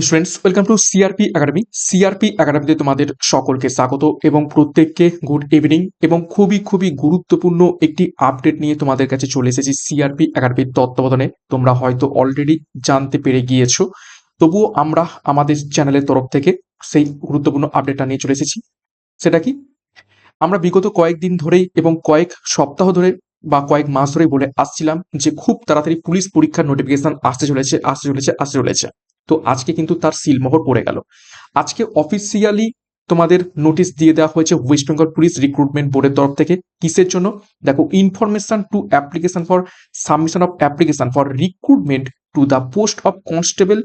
Friends welcome to CRP academy CRP একাডেমিতে তোমাদের সকলকে স্বাগত এবং প্রত্যেককে গুড ইভিনিং এবং খুবই খুবই গুরুত্বপূর্ণ একটি আপডেট নিয়ে তোমাদের কাছে চলে এসেছি সিআরপি একাডেমির তত্ত্বাবধানে। তোমরা হয়তো অলরেডি জানতে পেরে গিয়েছো। তবুও আমরা আমাদের চ্যানেলের তরফ থেকে সেই গুরুত্বপূর্ণ আপডেটটা নিয়ে চলে এসেছি। সেটা কি? আমরা বিগত কয়েকদিন ধরেই এবং কয়েক সপ্তাহ ধরে বা কয়েক মাস ধরেই বলে আসছিলাম যে খুব তাড়াতাড়ি পুলিশ পরীক্ষার নোটিফিকেশন আসতে চলেছে আসতে চলেছে আসতে চলেছে। তো আজকে কিন্তু তার সিলমোহর পড়ে গেল। আজকে অফিসিয়ালি তোমাদের নোটিশ দিয়ে দেওয়া হয়েছে ওয়েস্ট বেঙ্গল পুলিশ রিক্রুটমেন্ট বোর্ডের তরফ থেকে। কিসের জন্য? দেখো information to application for submission of application for recruitment to the post of constable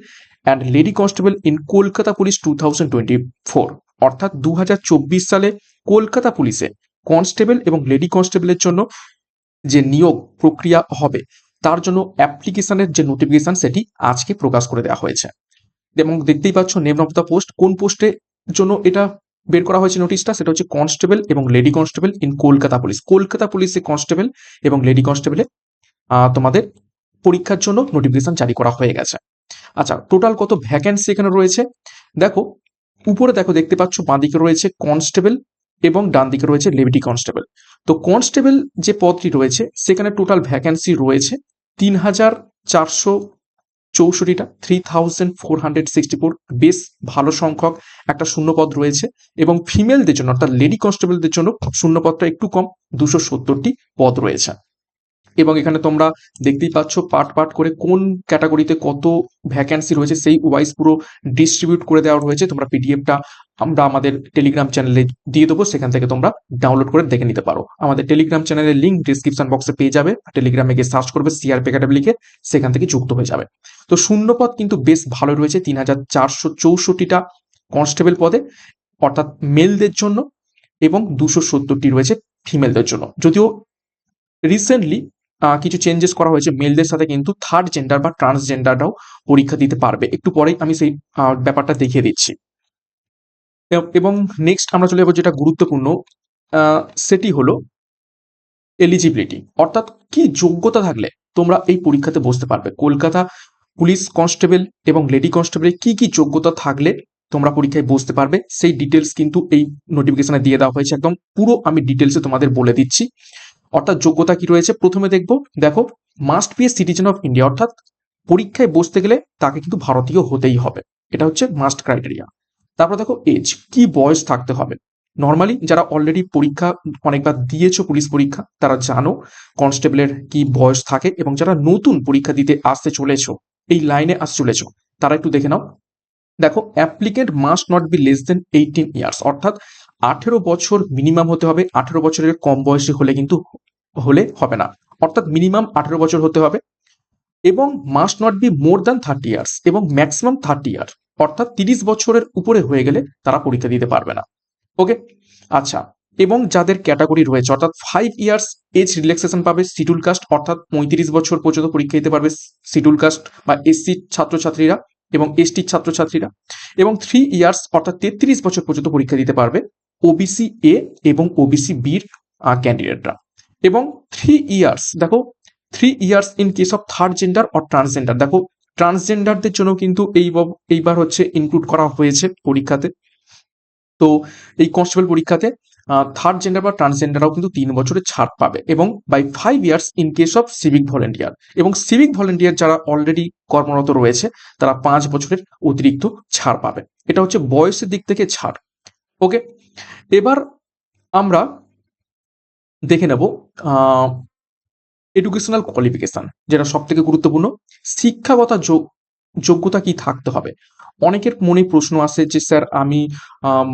and lady constable in Kolkata police two thousand twenty four অর্থাৎ দু হাজার চব্বিশ সালে কলকাতা পুলিশে কনস্টেবল এবং লেডি কনস্টেবলের জন্য যে নিয়োগ প্রক্রিয়া হবে তার জন্য অ্যাপ্লিকেশনের যে নোটিফিকেশন সেটি আজকে প্রকাশ করে দেওয়া হয়েছে। এবং দেখতেই পাচ্ছ নেম অফ দ্য পোস্ট কোন পোস্টের জন্য এটা বের করা হয়েছে নোটিশটা সেটা হচ্ছে কনস্টেবল এবং lady constable in Kolkata police Kolkata পুলিশে কনস্টেবল এবং লেডি কনস্টেবলে তোমাদের পরীক্ষার জন্য নোটিফিকেশন জারি করা হয়ে গেছে। আচ্ছা টোটাল কত ভ্যাকেন্সি এখানে রয়েছে? দেখো, উপরে দেখো দেখতে পাচ্ছ, বাঁদিকে রয়েছে কনস্টেবল এবং ডান দিকে রয়েছে লেবিটি কনস্টেবল তো কনস্টেবল যে পদটি রয়েছে, সেখানে টোটাল ভ্যাকেন্সি রয়েছে তিন হাজার চারশো চৌষট্টিটা three thousand four hundred sixty four বেশ ভালো সংখ্যক একটা শূন্যপদ রয়েছে এবং ফিমেলদের জন্য, অর্থাৎ লেডি কনস্টেবলদের জন্য শূন্যপদটা একটু কম, দুশো সত্তরটি পদ রয়েছে। এবং এখানে তোমরা দেখতেই পাচ্ছ পার্ট পার্ট করে কোন ক্যাটাগরিতে কত ভ্যাকেন্সি রয়েছে, সেই ওয়াইজ পুরো ডিস্ট্রিবিউট করে দেওয়া রয়েছে। তোমরা পিডিএফটা আমরা আমাদের টেলিগ্রাম চ্যানেলে দিয়ে দেবো, সেখান থেকে তোমরা ডাউনলোড করে দেখে নিতে পারো। আমাদের টেলিগ্রাম চ্যানেলের লিঙ্ক ডিসক্রিপশন বক্সে পেয়ে যাবে টেলিগ্রামে গিয়ে সার্চ করবে সিআর একাডেমি লিখে, সেখান থেকে যুক্ত হয়ে যাবে। তো শূন্যপদ কিন্তু বেশ ভালো রয়েছে, তিন হাজার চারশো চৌষট্টিটা কনস্টেবল পদে, অর্থাৎ মেলদের জন্য, এবং দুশো সত্তরটি রয়েছে ফিমেলদের জন্য। যদিও রিসেন্টলি কিছু চেঞ্জেস করা হয়েছে মেলদের সাথে কিন্তু থার্ড জেন্ডার বা ট্রান্সজেন্ডাররাও পরীক্ষা দিতে পারবে। একটু পরেই আমি সেই ব্যাপারটা দেখিয়ে দিচ্ছি। এবং নেক্সট আমরা চলে যাব যেটা গুরুত্বপূর্ণ সেটি হলো এলিজিবিলিটি অর্থাৎ কি যোগ্যতা থাকলে তোমরা এই পরীক্ষাতে বসতে পারবে? কলকাতা পুলিশ কনস্টেবল এবং লেডি কনস্টেবলের কি কি যোগ্যতা থাকলে তোমরা পরীক্ষায় বসতে পারবে? সেই ডিটেলস কিন্তু এই নোটিফিকেশনে দিয়ে দেওয়া হয়েছে। একদম পুরো আমি ডিটেলসে তোমাদের বলে দিচ্ছি। অর্থাৎ যোগ্যতা কি রয়েছে? প্রথমে দেখব, দেখো must be a citizen of India অর্থাৎ পরীক্ষায় বসতে গেলে তাকে কিন্তু ভারতীয় হতেই হবে। এটা হচ্ছে মাস্ট ক্রাইটেরিয়া তারপর দেখো এজ কি বয়স থাকতে হবে? নর্মালি যারা অলরেডি পরীক্ষা অনেকবার দিয়েছ পুলিশ পরীক্ষা, তারা জানো কনস্টেবলের কি বয়স থাকে এবং যারা নতুন পরীক্ষা দিতে আসতে চলেছো, এই লাইনে আসতে চলেছো, তারা একটু দেখে নাও। দেখো applicant must not be less than eighteen years অর্থাৎ আঠেরো বছর মিনিমাম হতে হবে। আঠেরো বছরের কম বয়সী হলে কিন্তু হলে হবে না। অর্থাৎ মিনিমাম আঠেরো বছর হতে হবে এবং must not be more than thirty years এবং ম্যাক্সিমাম থার্টি ইয়ার অর্থাৎ তিরিশ বছরের উপরে হয়ে গেলে তারা পরীক্ষা দিতে পারবে না। ওকে আচ্ছা এবং যাদের ক্যাটাগরি রয়েছে, অর্থাৎ ফাইভ ইয়ার্স এজ রিল্যাক্সেশন পাবে শিডিউল কাস্ট অর্থাৎ পঁয়ত্রিশ বছর পর্যন্ত পরীক্ষা দিতে পারবে শিডিউল কাস্ট বা এসসি ছাত্রছাত্রীরা এবং এসটির ছাত্রছাত্রীরা এবং থ্রি ইয়ার্স অর্থাৎ তেত্রিশ বছর পর্যন্ত পরীক্ষা দিতে পারবে ওবিসি এ এবং ওবিসি বির ক্যান্ডিডেটরা এবং থ্রি ইয়ার্স দেখো three years in case of third gender or transgender দেখো ট্রান্সজেন্ডারদের জন্য কিন্তু এই এইবার হচ্ছে ইনক্লুড করা হয়েছে পরীক্ষাতে। তো এই কনস্টেবল পরীক্ষাতে থার্ড জেন্ডার বা ট্রান্সজেন্ডাররাও কিন্তু তিন বছরের ছাড় পাবে এবং by five years in case of civic volunteer এবং সিভিক ভলেন্টিয়ার যারা অলরেডি কর্মরত রয়েছে, তারা পাঁচ বছরের অতিরিক্ত ছাড় পাবে। এটা হচ্ছে বয়সের দিক থেকে ছাড়। ওকে এবার আমরা দেখে নেব এডুকেশনাল কোয়ালিফিকেশন যেটা সব থেকে গুরুত্বপূর্ণ। শিক্ষাগত যোগ্যতা কি থাকতে হবে? অনেকের মনে প্রশ্ন আসে যে, স্যার, আমি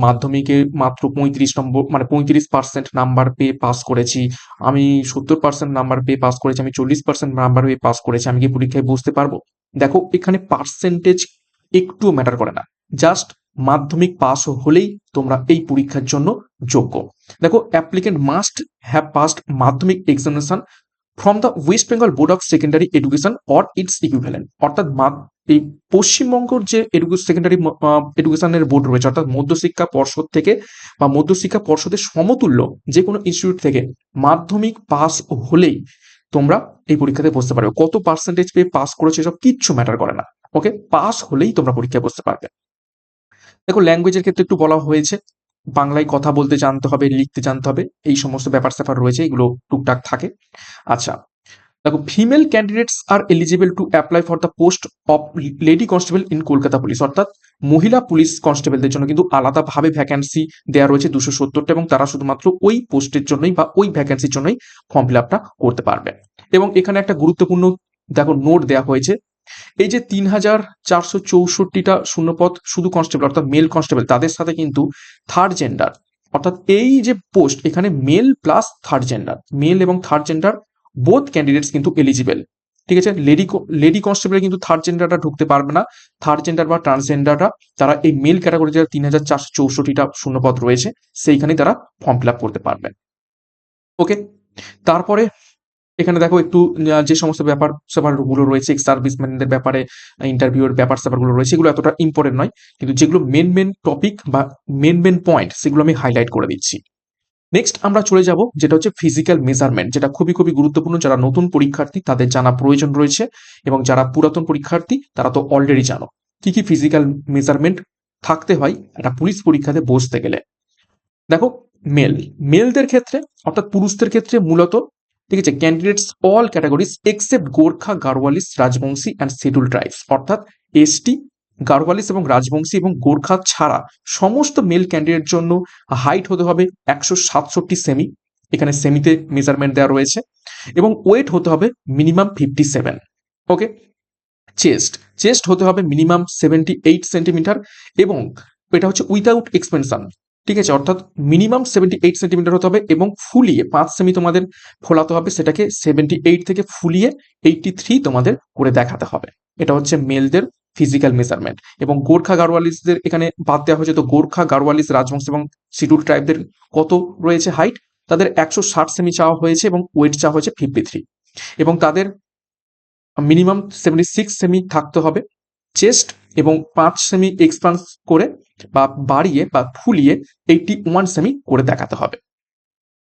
মাধ্যমিকে মাত্র পঁয়ত্রিশ নম্বর মানে পঁয়ত্রিশ পার্সেন্ট নাম্বার পেয়ে পাস করেছি। আমি সত্তর পার্সেন্ট নাম্বার পেয়ে পাস করেছি, আমি চল্লিশ পার্সেন্ট নাম্বার পেয়ে পাস করেছি। আমি কি পরীক্ষায় বুঝতে পারব? দেখো, এখানে পার্সেন্টেজ একটু ম্যাটার করে না। জাস্ট মাধ্যমিক পাস হলেই তোমরা এই পরীক্ষার জন্য যোগ্য। দেখো applicant must have passed Madhyamik examination from the West Bengal board of secondary education or its equivalent অর্থাৎ এই পশ্চিমবঙ্গর যে সেকেন্ডারি এডুকেশনের বোর্ড রয়েছে, অর্থাৎ মধ্যশিক্ষা পর্ষদ থেকে বা মধ্যশিক্ষা পর্ষদের সমতুল্য যে কোনো ইনস্টিটিউট থেকে মাধ্যমিক পাস হলেই তোমরা এই পরীক্ষাতে বসতে পারবে। কত পার্সেন্টেজ পেয়ে পাস করেছে সব কিচ্ছু ম্যাটার করে না। ওকে পাস হলেই তোমরা পরীক্ষায় বসতে পারবে। দেখো ল্যাঙ্গুয়েজের ক্ষেত্রে একটু বলা হয়েছে। বাংলায় কথা বলতে জানতে হবে, লিখতে জানতে হবে, এই সমস্ত ব্যাপার স্যাপার রয়েছে, এগুলো টুকটাক থাকে। আচ্ছা দেখো female candidates are eligible to apply for the post of lady constable in Kolkata police অর্থাৎ মহিলা পুলিশ কনস্টেবলদের জন্য কিন্তু আলাদাভাবে ভ্যাকেন্সি দেওয়া রয়েছে দুশো সত্তরটা এবং তারা শুধুমাত্র ওই পোস্টের জন্যই বা ওই ভ্যাকেন্সির জন্যই ফর্ম ফিল আপটা করতে পারবে। এবং এখানে একটা গুরুত্বপূর্ণ, দেখো নোট দেওয়া হয়েছে এই যে তিন হাজার চারশো চৌষট্টিটা শূন্যপদ শুধু কনস্টেবল অর্থাৎ মেল কনস্টেবল তাদের সাথে কিন্তু থার্ড জেন্ডার অর্থাৎ এই যে পোস্ট এখানে male plus third gender male এবং থার্ড জেন্ডার বোথ ক্যান্ডিডেটস কিন্তু এলিজিবল ঠিক আছে? লেডি লেডি কনস্টেবলে কিন্তু থার্ড জেন্ডারটা ঢুকতে পারবে না থার্ড জেন্ডার বা ট্রান্সজেন্ডাররা তারা এই মেল ক্যাটাগরি যারা তিন হাজার চারশো চৌষট্টিটা শূন্যপদ রয়েছে, সেইখানেই তারা ফর্ম ফিল আপ করতে পারবেন ওকে তারপরে এখানে দেখো একটু যে সমস্ত ব্যাপার স্যাপারগুলো রয়েছে সার্ভিসম্যানদের ব্যাপারে ইন্টারভিউর ব্যাপার স্যাপারগুলো রয়েছে, এগুলো এতটা ইম্পর্টেন্ট নয়। কিন্তু যেগুলো মেন মেন টপিক বা মেন মেন পয়েন্ট সেগুলো আমি হাইলাইট করে দিচ্ছি। নেক্সট আমরা চলে যাব, যেটা হচ্ছে ফিজিক্যাল মেজারমেন্ট যেটা খুবই খুবই গুরুত্বপূর্ণ। যারা নতুন পরীক্ষার্থী, তাদের জানা প্রয়োজন রয়েছে এবং যারা পুরাতন পরীক্ষার্থী, তারা তো অলরেডি জানো। কি কি ফিজিক্যাল মেজারমেন্ট থাকতে হয়, একটা পুলিশ পরীক্ষাতে বসতে গেলে। দেখো মেল মেলদের ক্ষেত্রে, অর্থাৎ পুরুষদের ক্ষেত্রে মূলত ঠিক আছে candidates all categories except Gorkha Garhwalis Rajbanshi and scheduled tribes অর্থাৎ এসটি গারওয়ালিস এবং রাজবংশী এবং গোর্খা ছাড়া সমস্ত মেল ক্যান্ডিডেট জন্য হাইট হতে হবে একশো সাতষট্টি সেমি এখানে সেমিতে মেজারমেন্ট দেওয়া রয়েছে, এবং ওয়েট হতে হবে minimum fifty seven okay chest chest হতে হবে মিনিমাম সেভেন্টি এইট সেন্টিমিটার এবং এটা হচ্ছে উইদাউট এক্সপেনশন ঠিক আছে, অর্থাৎ মিনিমাম সেভেন্টি এইট সেন্টিমিটার হতে হবে এবং ফুলিয়ে পাঁচ সেমি তোমাদের ফোলাতে হবে, সেটাকে সেভেন্টি এইট থেকে ফুলিয়ে এইটটি থ্রি তোমাদের করে দেখাতে হবে। এটা হচ্ছে মেলদের ফিজিক্যাল মেজারমেন্ট এবং গোর্খা গারওয়ালিসদের এখানে বাদ দেওয়া হয়েছে। তো গোর্খা গারওয়ালিস রাজবংশ এবং শিডিউল ট্রাইবদের কত রয়েছে হাইট তাদের একশো ষাট সেমি চাওয়া হয়েছে এবং ওয়েট চাওয়া হয়েছে ফিফটি থ্রি এবং তাদের মিনিমাম সেভেন্টি সিক্স সেমি থাকতে হবে। চেস্ট এবং পাঁচ সেমি এক্সপান্স করে বা বাড়িয়ে বা ফুলিয়ে এইটি ওয়ান সেমি করে দেখাতে হবে।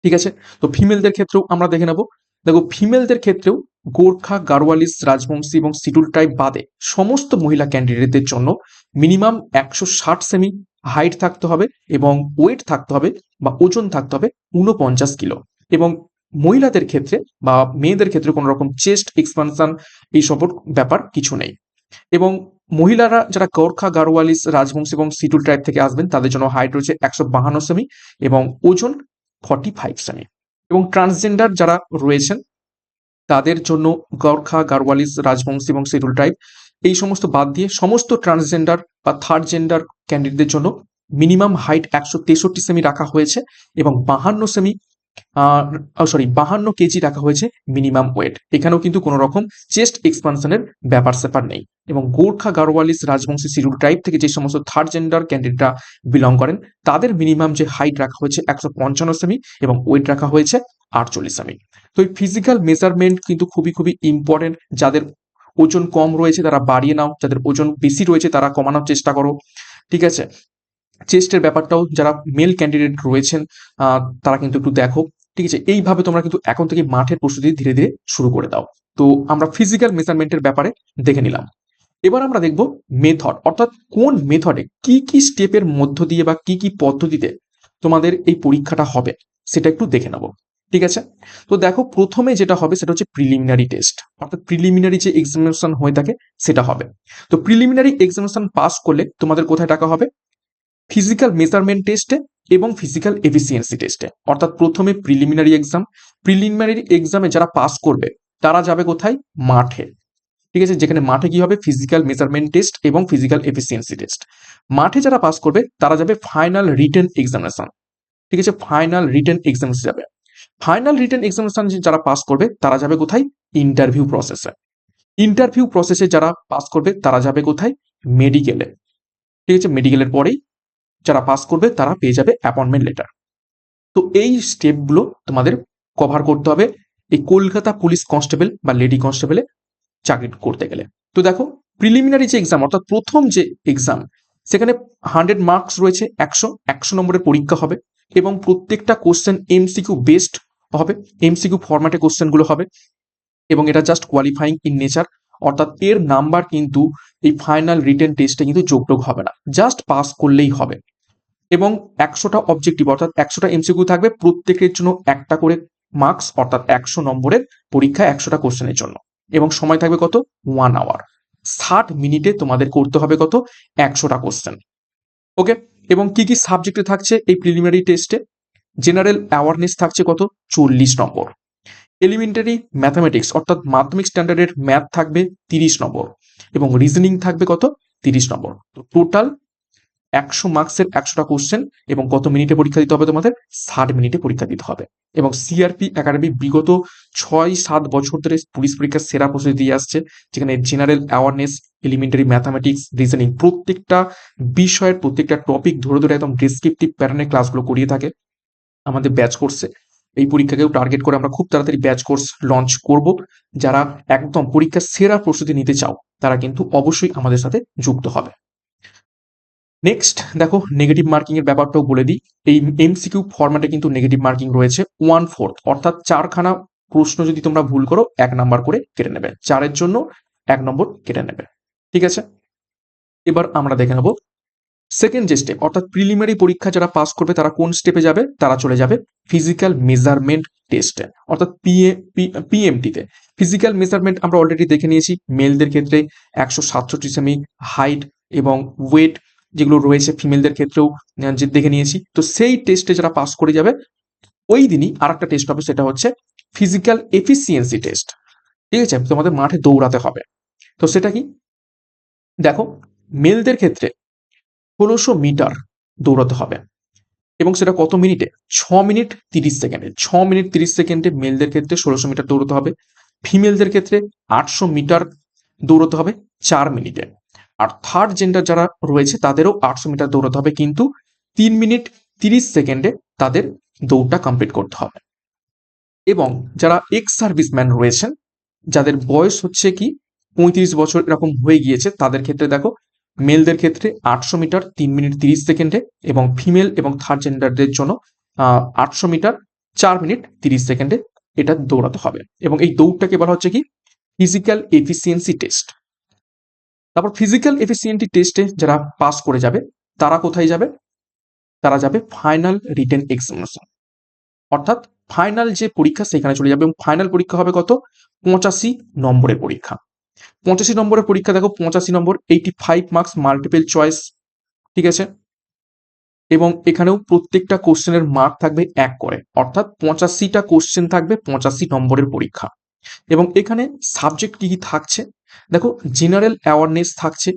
ঠিক আছে? তো ফিমেলদের ক্ষেত্রেও আমরা দেখে নেব। দেখো ফিমেলদের ক্ষেত্রেও গোর্খা, গারোয়ালিস, রাজবংশী এবং সিডুল টাইপ বাদে সমস্ত মহিলা ক্যান্ডিডেটদের জন্য মিনিমাম একশো ষাট সেমি হাইট থাকতে হবে এবং ওয়েট থাকতে হবে বা ওজন থাকতে হবে ঊনপঞ্চাশ কিলো। এবং মহিলাদের ক্ষেত্রে বা মেয়েদের ক্ষেত্রে কোনো রকম চেস্ট এক্সপানশন এই সব ব্যাপার কিছু নেই। এবং মহিলারা যারা গোর্খা গারওয়ালিস রাজবংশ এবং সিটুল টাইপ থেকে আসবেন, তাদের জন্য হাইট রয়েছে একশো বাহান্ন সেমি এবং ওজন ফর্টি ফাইভ সেমি এবং ট্রান্সজেন্ডার যারা রয়েছেন, তাদের জন্য গোর্খা গারওয়ালিস রাজবংশী এবং সিটুল টাইপ এই সমস্ত বাদ দিয়ে সমস্ত ট্রান্সজেন্ডার বা থার্ড জেন্ডার ক্যান্ডিডেটদের জন্য মিনিমাম হাইট একশো তেষট্টি সেমি রাখা হয়েছে এবং বাহান্ন সেমি সরি বাহান্ন কেজি রাখা হয়েছে মিনিমাম ওয়েট এখানেও কিন্তু কোনো রকম চেস্ট এক্সপানশনের ব্যাপার স্যাপার নেই। এবং গোর্খা গারওয়ালিস রাজবংশী সিরুল টাইপ থেকে যে সমস্ত থার্ড জেন্ডার ক্যান্ডিডেটরা বিলং করেন, তাদের মিনিমাম যে হাইট রাখা হয়েছে একশো পঞ্চান্ন সেমি এবং ওয়েট রাখা হয়েছে আটচল্লিশ সেমি তো এই ফিজিক্যাল মেজারমেন্ট কিন্তু খুবই খুবই ইম্পর্টেন্ট যাদের ওজন কম রয়েছে তারা বাড়িয়ে নাও, যাদের ওজন বেশি রয়েছে তারা কমানোর চেষ্টা করো, ঠিক আছে? চেস্টের ব্যাপারটাও যারা মেল ক্যান্ডিডেট রয়েছেন তারা কিন্তু একটু দেখো, ঠিক আছে? এইভাবে তোমরা কিন্তু এখন থেকে মাঠের প্রস্তুতি ধীরে ধীরে শুরু করে দাও। তো আমরা ফিজিক্যাল মেজারমেন্টের ব্যাপারে দেখে নিলাম। এবার আমরা দেখব মেথড অর্থাৎ কোন মেথডে কি কি স্টেপের মধ্য দিয়ে বা কি কি পদ্ধতিতে তোমাদের এই পরীক্ষাটা হবে, সেটা একটু দেখে নেব। ঠিক আছে? তো দেখো, প্রথমে যেটা হবে সেটা হচ্ছে প্রিলিমিনারি টেস্ট অর্থাৎ প্রিলিমিনারি যে এক্সামিনেশন হয়ে থাকে, সেটা হবে। তো প্রিলিমিনারি এক্সামিনেশন পাস করলে তোমাদের কোথায় টাকা হবে? ফিজিক্যাল মেজারমেন্ট টেস্টে এবং ফিজিক্যাল এফিসিয়েন্সি টেস্টে অর্থাৎ প্রথমে প্রিলিমিনারি এক্সাম প্রিলিমিনারি এক্সামে যারা পাস করবে, তারা যাবে কোথায়? মাঠে। ঠিক আছে? যেখানে মাঠে কি হবে? ফিজিক্যাল মেজারমেন্ট টেস্ট এবং ফিজিক্যাল এফিসিয়েন্সি টেস্ট মাঠে যারা পাস করবে, তারা যাবে ফাইনাল রিটেন এক্সামিনেশন ঠিক আছে? ফাইনাল রিটেন এক্সামিনেশন যাবে। ফাইনাল রিটেন এক্সামিনেশন যারা পাস করবে, তারা যাবে কোথায়? ইন্টারভিউ প্রসেসে ইন্টারভিউ প্রসেসে যারা পাস করবে, তারা যাবে কোথায়? মেডিকেলে ঠিক আছে? মেডিকেলের পরেই যারা পাস করবে, তারা পেয়ে যাবে অ্যাপয়েন্টমেন্ট লেটার তো এই স্টেপগুলো তোমাদের কভার করতে হবে। এই কলকাতা পুলিশ কনস্টেবল বা লেডি কনস্টেবলে চাকরি করতে গেলে। তো দেখো প্রিলিমিনারি যে এক্সাম অর্থাৎ প্রথম যে এক্সাম সেখানে হান্ড্রেড মার্কস রয়েছে, একশো একশো নম্বরের পরীক্ষা হবে এবং প্রত্যেকটা কোশ্চেন এমসিকিউ বেসড হবে এমসিকিউ ফরম্যাটে কোশ্চেনগুলো হবে এবং এটা জাস্ট কোয়ালিফাইং ইন নেচার অর্থাৎ এর নাম্বার কিন্তু এই ফাইনাল রিটেন টেস্টে কিন্তু যোগটোগ হবে না জাস্ট পাস করলেই হবে। এবং একশোটা অবজেক্টিভ অর্থাৎ একশোটা এমসিকিউ থাকবে প্রত্যেকের জন্য একটা করে মার্কস অর্থাৎ একশো নম্বরের পরীক্ষা, একশোটা কোশ্চেনের জন্য। এবং সময় থাকবে কত? ওয়ান আওয়ার ষাট মিনিটে তোমাদের করতে হবে কত? একশোটা কোশ্চেন ওকে এবং কি কি সাবজেক্টে থাকছে এই প্রিলিমিনারি টেস্টে জেনারেল অ্যাওয়ারনেস থাকছে কত? চল্লিশ নম্বর। এলিমেন্টারি ম্যাথামেটিক্স অর্থাৎ মাধ্যমিক স্ট্যান্ডার্ডের ম্যাথ থাকবে তিরিশ নম্বর। এবং রিজনিং থাকবে কত? তিরিশ নম্বর। তো টোটাল একশো মার্কসের একশোটা কোশ্চেন এবং কত মিনিটে পরীক্ষা দিতে হবে তোমাদের? ষাট মিনিটে পরীক্ষা দিতে হবে। এবং সিআরপি একাডেমি বিগত ছয় সাত বছর ধরে পুলিশ পরীক্ষার সেরা প্রস্তুতি দিয়ে আসছে, যেখানে general awareness elementary mathematics reasoning প্রত্যেকটা বিষয়ের প্রত্যেকটা টপিক ধরে ধরে একদম ডিসক্রিপটিভ প্যাটার্নের ক্লাসগুলো করিয়ে থাকে। আমাদের ব্যাচ কোর্সে এই পরীক্ষাকেও টার্গেট করে আমরা খুব তাড়াতাড়ি ব্যাচ কোর্স লঞ্চ করব। যারা একদম পরীক্ষার সেরা প্রস্তুতি নিতে চাও, তারা কিন্তু অবশ্যই আমাদের সাথে যুক্ত হবে। নেক্সট দেখো নেগেটিভ মার্কিং এর ব্যাপারটাও বলে দিই। এই এমসিকিউ ফরম্যাটে কিন্তু নেগেটিভ মার্কিং রয়েছে ওয়ান ফোর্থ অর্থাৎ চারখানা প্রশ্ন যদি তোমরা ভুল করো, এক নাম্বার করে কেটে নেবে। চারের জন্য এক নম্বর কেটে নেবে। ঠিক আছে? এবার আমরা দেখে নেব। সেকেন্ড যে স্টেপ অর্থাৎ প্রিলিমিনারি পরীক্ষা যারা পাস করবে, তারা কোন স্টেপে যাবে? তারা চলে যাবে ফিজিক্যাল মেজারমেন্ট টেস্টে অর্থাৎ পিএ পিএমটিতে ফিজিক্যাল মেজারমেন্ট আমরা অলরেডি দেখে নিয়েছি। মেলদের ক্ষেত্রে একশো সাতষট্টি সেমি হাইট এবং ওয়েট যেগুলো রয়েছে ফিমেলদের ক্ষেত্রেও দেখে নিয়েছি। তো সেই টেস্টে যারা পাস করে যাবে, ওই দিনই আর একটা টেস্ট হবে, সেটা হচ্ছে ফিজিক্যাল এফিসিয়েন্সি টেস্ট ঠিক আছে? তোমাদের মাঠে দৌড়াতে হবে। তো সেটা কি? দেখো মেলদের ক্ষেত্রে ষোলোশো মিটার দৌড়াতে হবে। এবং সেটা কত মিনিটে? ছ মিনিট তিরিশ সেকেন্ডে। ছ মিনিট তিরিশ সেকেন্ডে মেলদের ক্ষেত্রে ষোলোশো মিটার দৌড়াতে হবে। ফিমেলদের ক্ষেত্রে আটশো মিটার দৌড়াতে হবে চার মিনিটে। আর থার্ড জেন্ডার যারা রয়েছে, তাদেরও আটশো মিটার দৌড়াতে হবে। কিন্তু তিন মিনিট তিরিশ সেকেন্ডে তাদের দৌড়টা কমপ্লিট করতে হবে। এবং যারা এক্স সার্ভিসম্যান রয়েছেন, যাদের বয়স হচ্ছে কি পঁয়ত্রিশ বছর এরকম হয়ে গিয়েছে, তাদের ক্ষেত্রে দেখো মেলদের ক্ষেত্রে আটশো মিটার তিন মিনিট তিরিশ সেকেন্ডে এবং ফিমেল এবং থার্ড জেন্ডারদের জন্য আটশো মিটার চার মিনিট তিরিশ সেকেন্ডে এটা দৌড়াতে হবে। এবং এই দৌড়টাকে বলা হচ্ছে কি ফিজিক্যাল এফিসিয়েন্সি টেস্ট তারপর ফিজিক্যাল এফিসিয়েন্টি টেস্টে যারা পাস করে যাবে, তারা কোথায় যাবে? তারা যাবে ফাইনাল রিটেন এক্সামিনেশন অর্থাৎ ফাইনাল যে পরীক্ষা সেখানে চলে যাবে এবং ফাইনাল পরীক্ষা হবে কত? পঁচাশি নম্বরের পরীক্ষা। পঁচাশি নম্বরের পরীক্ষা দেখো, পঁচাশি নম্বর eighty five marks multiple choice ঠিক আছে? এবং এখানেও প্রত্যেকটা কোশ্চেনের মার্ক থাকবে এক করে। অর্থাৎ পঁচাশিটা কোশ্চেন থাকবে পঁচাশি নম্বরের পরীক্ষা। এবং এখানে সাবজেক্ট কি কি থাকছে? দেখো জেনারেল অ্যাওয়ারনেস থাকছে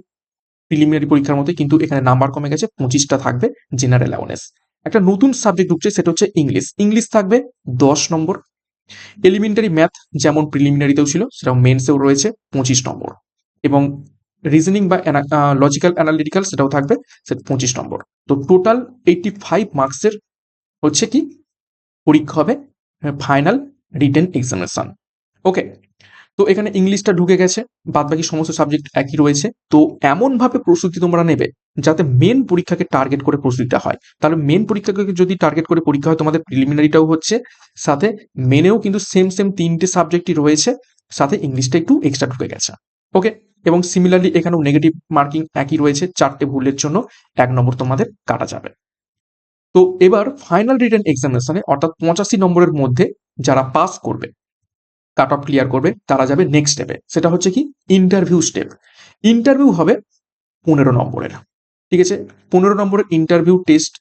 প্রিলিমিনারি পরীক্ষার মধ্যে কিন্তু এখানে নাম্বার কমে গেছে, পঁচিশটা থাকবে জেনারেল অ্যাওয়ারনেস একটা নতুন সাবজেক্ট ঢুকছে, সেটা হচ্ছে ইংলিশ ইংলিশ থাকবে দশ নম্বর। এলিমেন্টারি ম্যাথ যেমন প্রিলিমিনারিতেও ছিল, সেটাও মেন্সেও রয়েছে, পঁচিশ নম্বর। এবং রিজনিং বা লজিক্যাল অ্যানালিটিক্যাল সেটাও থাকবে সেটা পঁচিশ নম্বর। তো টোটাল এইটি ফাইভ মার্কসের হচ্ছে কি? পরীক্ষা হবে ফাইনাল রিটেন এক্সামিনেশন ওকে তো এখানে ইংলিশটা ঢুকে গেছে বাদ বাকি সমস্ত সাবজেক্ট একই রয়েছে। তো এমনভাবে প্রস্তুতি তোমরা নেবে যাতে মেন পরীক্ষাকে টার্গেট করে প্রস্তুতিটা হয়। তাহলে মেন পরীক্ষাকে যদি টার্গেট করে পরীক্ষা হয়, তোমাদের প্রিলিমিনারিটাও হচ্ছে, সাথে মেনেও কিন্তু সেম সেম তিনটে সাবজেক্টই রয়েছে, সাথে ইংলিশটা একটু এক্সট্রা ঢুকে গেছে। ওকে এবং সিমিলারলি এখানেও নেগেটিভ মার্কিং একই রয়েছে, চারটে ভুলের জন্য এক নম্বর তোমাদের কাটা যাবে। তো এবার ফাইনাল রিটার্ন এক্সামিনেশনে অর্থাৎ পঁচাশি নম্বরের মধ্যে যারা পাস করবে কাট অফ ক্লিয়ার করবে, তারা যাবে নেক্সট স্টেপে সেটা হচ্ছে কি? ইন্টারভিউ স্টেপ ইন্টারভিউ হবে পনেরো নম্বরের। ঠিক আছে? পনেরো নম্বরের ইন্টারভিউ টেস্ট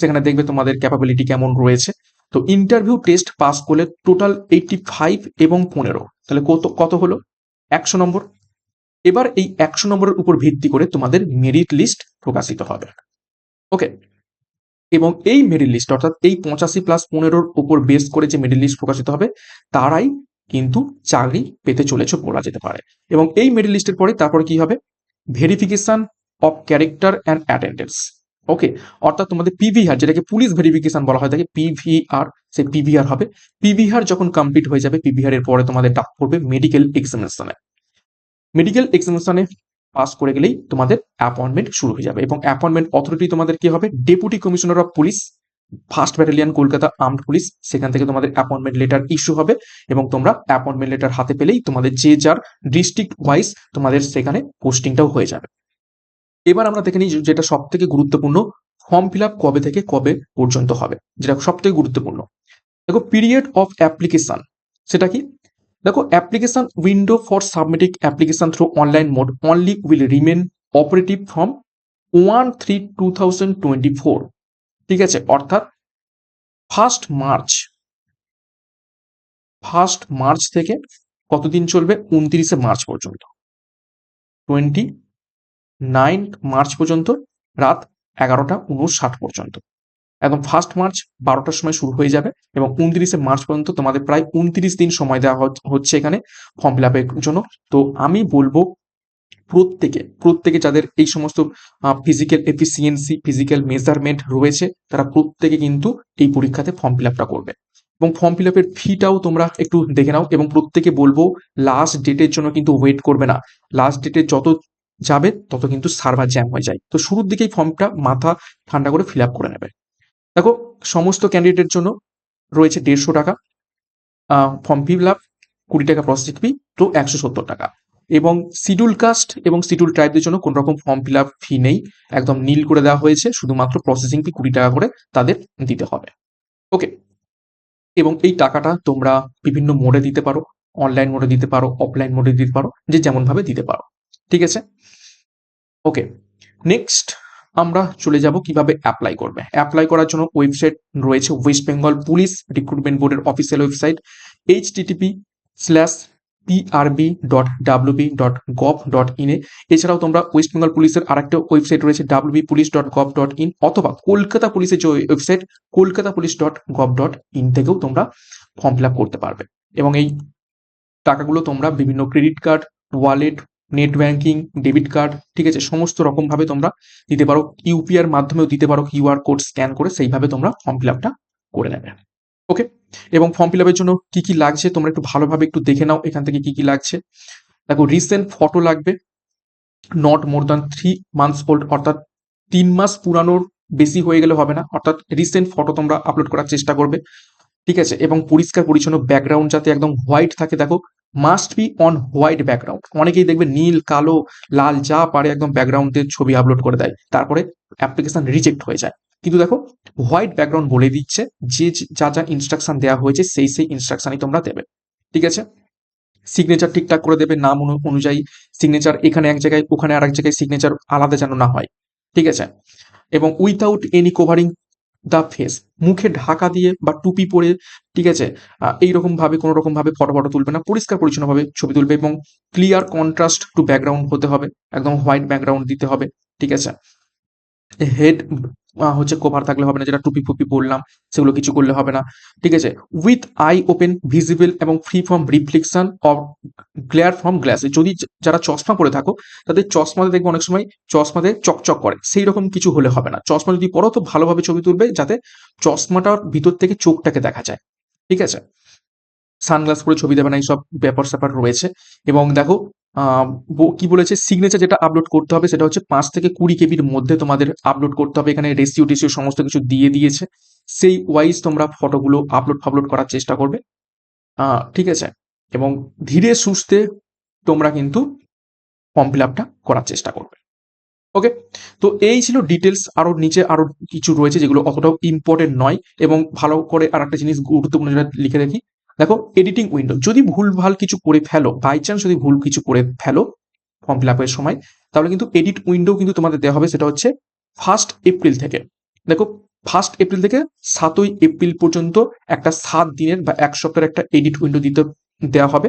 সেখানে দেখবে তোমাদের ক্যাপাবিলিটি কেমন রয়েছে। তো ইন্টারভিউ টেস্ট পাস করলে টোটাল এইটটি ফাইভ এবং পনেরো। তাহলে কত কত হলো? একশো নম্বর। এবার এই একশো নম্বরের উপর ভিত্তি করে তোমাদের মেরিট লিস্ট প্রকাশিত হবে। ওকে এবং এই মেরিট লিস্ট অর্থাৎ এই পঁচাশি প্লাস পনেরোর উপর বেস করে যে মেরিট লিস্ট প্রকাশিত হবে, তারাই কিন্তু চাকরি পেতে চলেছে বলা যেতে পারে। এবং এই মেরিট লিস্টের পরে তারপরে কি হবে? Verification of character and attendance okay অর্থাৎ তোমাদের পিভিআর যেটাকে পুলিশ ভেরিফিকেশন বলা হয় থাকে পিভিআর সেই পিভিআর হবে। পিভিআর যখন কমপ্লিট হয়ে যাবে পিভিআর এর পরে তোমাদের ডাক পড়বে মেডিকেল এক্সামিনেশনে মেডিকেল এক্সামিনেশনে পাস করে গেলেই তোমাদের অ্যাপয়েন্টমেন্ট শুরু হয়ে যাবে। এবং অ্যাপয়েন্টমেন্ট অথরিটি তোমাদের কি হবে? Deputy commissioner of police first battalion Kolkata armed police সেখান থেকে তোমাদের অ্যাপয়েন্টমেন্ট লেটার ইস্যু হবে এবং তোমরা অ্যাপয়েন্টমেন্ট লেটার হাতে পেলেই তোমাদের যে যার ডিস্ট্রিক্ট ওয়াইজ তোমাদের সেখানে পোস্টিংটাও হয়ে যাবে। এবার আমরা দেখে নিই যেটা সব থেকে গুরুত্বপূর্ণ ফর্ম ফিল আপ কবে থেকে কবে পর্যন্ত হবে, যেটা সব থেকে গুরুত্বপূর্ণ। দেখো পিরিয়ড অফ অ্যাপ্লিকেশন সেটা কি? দেখো application window for submitting application through online mode only will remain operative from one three two thousand twenty four ঠিক আছে? অর্থাৎ ফার্স্ট মার্চ ফার্স্ট মার্চ থেকে কতদিন চলবে? উনত্রিশে মার্চ পর্যন্ত। টোয়েন্টি নাইন মার্চ পর্যন্ত, রাত এগারোটা উনষাট পর্যন্ত। একদম ফার্স্ট মার্চ বারোটার সময় শুরু হয়ে যাবে এবং উনত্রিশে মার্চ পর্যন্ত তোমাদের প্রায় উনত্রিশ দিন সময় দেওয়া হচ্ছে এখানে ফর্ম ফিল আপের জন্য। তো আমি বলব প্রত্যেকে প্রত্যেকে যাদের এই সমস্ত ফিজিক্যাল এফিসিয়েন্সি ফিজিক্যাল মেজারমেন্ট রয়েছে, তারা প্রত্যেকে কিন্তু এই পরীক্ষাতে ফর্ম ফিল আপটা করবে। এবং ফর্ম ফিল আপের ফিটাও তোমরা একটু দেখে নাও এবং প্রত্যেকে বলব লাস্ট ডেটের জন্য কিন্তু ওয়েট করবে না। লাস্ট ডেটে যত যাবে, তত কিন্তু সার্ভার জ্যাম হয়ে যায়। তো শুরুর দিকেই ফর্মটা মাথা ঠান্ডা করে ফিল আপ করে নেবে। দেখো, সমস্ত ক্যান্ডিডেটের জন্য রয়েছে দেড়শো টাকা ফর্ম ফিল আপ কুড়ি টাকা প্রসেসিং ফি তো একশো সত্তর টাকা। এবং শিডিউল কাস্ট এবং শিডিউল ট্রাইবদের জন্য কোনো রকম ফর্ম ফিল আপ ফি নেই। একদম নীল করে দেওয়া হয়েছে, শুধুমাত্র প্রসেসিং ফি কুড়ি টাকা করে তাদের দিতে হবে। ওকে এবং এই টাকাটা তোমরা বিভিন্ন মোডে দিতে পারো অনলাইন মোডে দিতে পারো অফলাইন মোডে দিতে পারো, যে যেমন ভাবে দিতে পারো। ঠিক আছে? ওকে নেক্সট আমরা চলে যাব কীভাবে অ্যাপ্লাই করবে। অ্যাপ্লাই করার জন্য ওয়েবসাইট রয়েছে ওয়েস্ট বেঙ্গল পুলিশ রিক্রুটমেন্ট বোর্ডের official website H TTP slash PRB dot WB dot gov dot ইনে এছাড়াও তোমরা ওয়েস্ট বেঙ্গল পুলিশের আরেকটা ওয়েবসাইট রয়েছে WB police dot gov dot in অথবা কলকাতা পুলিশের যে website Kolkata police dot gov dot in থেকেও তোমরা ফর্ম ফিল করতে পারবে। এবং এই টাকাগুলো তোমরা বিভিন্ন credit card wallet net banking debit card ঠিক আছে? সমস্ত রকম ভাবে তোমরা দিতে পারো। ইউপিআর মাধ্যমেও দিতে পারো। কিউআর কোড স্ক্যান করে সেইভাবে তোমরা ফর্ম ফিল আপটা করে নেবে। ওকে এবং ফর্ম ফিল আপের জন্য কি কি লাগছে তোমরা একটু ভালোভাবে একটু দেখে নাও এখান থেকে কি কি লাগছে। দেখো রিসেন্ট ফটো লাগবে। Not more than three months old অর্থাৎ তিন মাস পুরানোর বেশি হয়ে গেলে হবে না। অর্থাৎ রিসেন্ট ফটো তোমরা আপলোড করার চেষ্টা করবে। ঠিক আছে? এবং পরিষ্কার পরিচ্ছন্ন ব্যাকগ্রাউন্ড যাতে একদম হোয়াইট থাকে, দেখো must be on white background অনেকেই দেখবে নীল, কালো, লাল যা পারে একদম ব্যাকগ্রাউন্ডে ছবি আপলোড করে দেয়। তারপরে অ্যাপ্লিকেশন রিজেক্ট হয়ে যায়। কিন্তু দেখো হোয়াইট ব্যাকগ্রাউন্ড বলে দিচ্ছে, যে যা যা ইনস্ট্রাকশন দেওয়া হয়েছে, সেই সেই ইনস্ট্রাকশনই তোমরা দেবে। ঠিক আছে? সিগনেচার ঠিকঠাক করে দেবে, নাম অনু- অনুযায়ী সিগনেচার এখানে এক জায়গায়, ওখানে আর এক জায়গায় সিগনেচার আলাদা যেন না হয়। ঠিক আছে? এবং without any covering the face মুখে ঢাকা দিয়ে বা টুপি পরে ঠিক আছে আহ, এইরকম ভাবে কোনো রকম ভাবে ফটো ফটো তুলবে না। পরিষ্কার পরিচ্ছন্নভাবে ছবি তুলবে এবং ক্লিয়ার কন্ট্রাস্ট টু ব্যাকগ্রাউন্ড হতে হবে একদম হোয়াইট ব্যাকগ্রাউন্ড দিতে হবে ঠিক আছে। হেড হচ্ছে কভার থাকলে হবে না, যেটা টুপি ফুপি বললাম সেগুলো কিছু করলে হবে না। ঠিক আছে? উইথ আই ওপেন ভিজিবল এবং free from reflection of glare from glass যদি যারা চশমা পরে থাকো, তাদের চশমাতে দেখবে অনেক সময় চশমাতে চকচক করে। সেই রকম কিছু হলে হবে না। চশমা যদি পরো তো ভালোভাবে ছবি তুলবে, যাতে চশমাটার ভিতর থেকে চোখটাকে দেখা যায়। ঠিক আছে? সানগ্লাস পরে ছবি দেবে না, এইসব ব্যাপার স্যাপার রয়েছে। এবং দেখো কি বলেছে? সিগনেচার যেটা আপলোড করতে হবে সেটা হচ্ছে পাঁচ থেকে কুড়ি কেবির মধ্যে তোমাদের আপলোড করতে হবে। এখানে রেসিও টেসিও সমস্ত কিছু দিয়ে দিয়েছে। সেই ওয়াইজ তোমরা ফটোগুলো আপলোড ফাপলোড করার চেষ্টা করবে। ঠিক আছে? এবং ধীরে সুস্থে তোমরা কিন্তু ফর্ম ফিল আপটা করার চেষ্টা করবে। ওকে তো এই ছিল ডিটেলস আরও নিচে আরও কিছু রয়েছে যেগুলো অতটাও ইম্পর্টেন্ট নয়। এবং ভালো করে আর একটা জিনিস গুরুত্বপূর্ণ যেটা লিখে রাখি দেখো এডিটিং উইন্ডো যদি ভুলভাল কিছু করে ফেলো বাই চান্স যদি ভুল কিছু করে ফেলো ফর্ম ফিল আপের সময়, তাহলে কিন্তু এডিট উইন্ডো কিন্তু তোমাদের দেওয়া হবে, সেটা হচ্ছে ফার্স্ট এপ্রিল থেকে। দেখো ফার্স্ট এপ্রিল থেকে সাতই এপ্রিল পর্যন্ত একটা সাত দিনের বা এক সপ্তাহের একটা এডিট উইন্ডো দিতে দেওয়া হবে।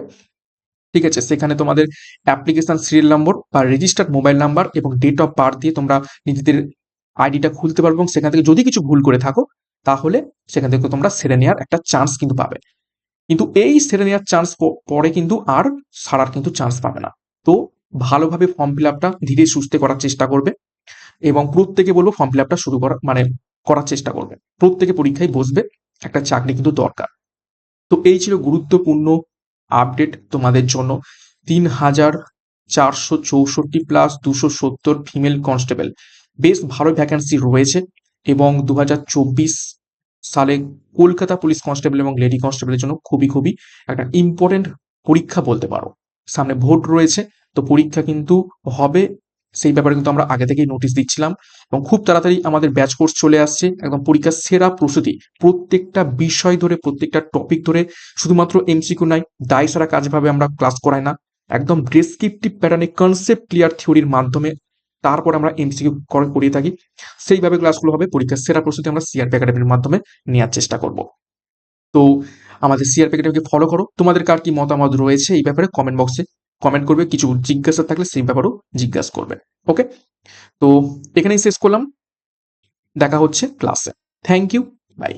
ঠিক আছে, সেখানে তোমাদের অ্যাপ্লিকেশন সিরিয়াল নম্বর বা রেজিস্টার্ড মোবাইল নাম্বার এবং ডেট অফ বার্থ দিয়ে তোমরা নিজেদের আইডিটা খুলতে পারবে এবং সেখান থেকে যদি কিছু ভুল করে থাকো, তাহলে সেখান থেকে তোমরা সেরে নেওয়ার একটা চান্স কিন্তু পাবে। কিন্তু এই সেরে নেওয়ার চান্স পরে কিন্তু আর সারার কিন্তু চান্স পাবে না। তো ভালোভাবে ফর্ম ফিল আপটা ধীরে সুস্থে করার চেষ্টা করবে এবং প্রত্যেকে বলব ফর্ম ফিল আপটা শুরু করা মানে করার চেষ্টা করবে। প্রত্যেকে পরীক্ষায় বসবে, একটা চাকরি কিন্তু দরকার। তো এই ছিল গুরুত্বপূর্ণ আপডেট তোমাদের জন্য। তিন হাজার চারশো চৌষট্টি প্লাস দুশো সত্তর ফিমেল কনস্টেবল বেশ ভালো ভ্যাকেন্সি রয়েছে এবং দু হাজার চব্বিশ সালে কলকাতা পুলিশ কনস্টেবল এবং লেডি কনস্টেবলের জন্য খুবই খুবই একটা ইম্পর্টেন্ট পরীক্ষা বলতে পারো। সামনে ভোট রয়েছে, তো পরীক্ষা কিন্তু হবে, সেই ব্যাপারে কিন্তু আমরা আগে থেকেই নোটিশ দিচ্ছিলাম এবং খুব তাড়াতাড়ি আমাদের ব্যাচ কোর্স চলে আসছে, একদম পরীক্ষার সেরা প্রস্তুতি। প্রত্যেকটা বিষয় ধরে, প্রত্যেকটা টপিক ধরে, শুধুমাত্র এমসিকিউ নাই, দায় সারা কাজভাবে আমরা ক্লাস করাই না। একদম ডেসক্রিপটিভ প্যাটার্নে কনসেপ্ট ক্লিয়ার থিওরির মাধ্যমে তারপর আমরা এমসিকিউ করিয়ে থাকি। সেইভাবে ক্লাসগুলো হবে। পরীক্ষার সেরা প্রস্তুতি আমরা সিআরপি একাডেমির মাধ্যমে নেওয়ার চেষ্টা করব। তো আমাদের সিআরপি একাডেমিকে ফলো করো। তোমাদের কার কি মতামত রয়েছে এই ব্যাপারে কমেন্ট বক্সে কমেন্ট করবে। কিছু জিজ্ঞাসা থাকলে সেই ব্যাপারেও জিজ্ঞাসা করবে। ওকে তো এখানেই শেষ করলাম। দেখা হচ্ছে ক্লাসে থ্যাংক ইউ বাই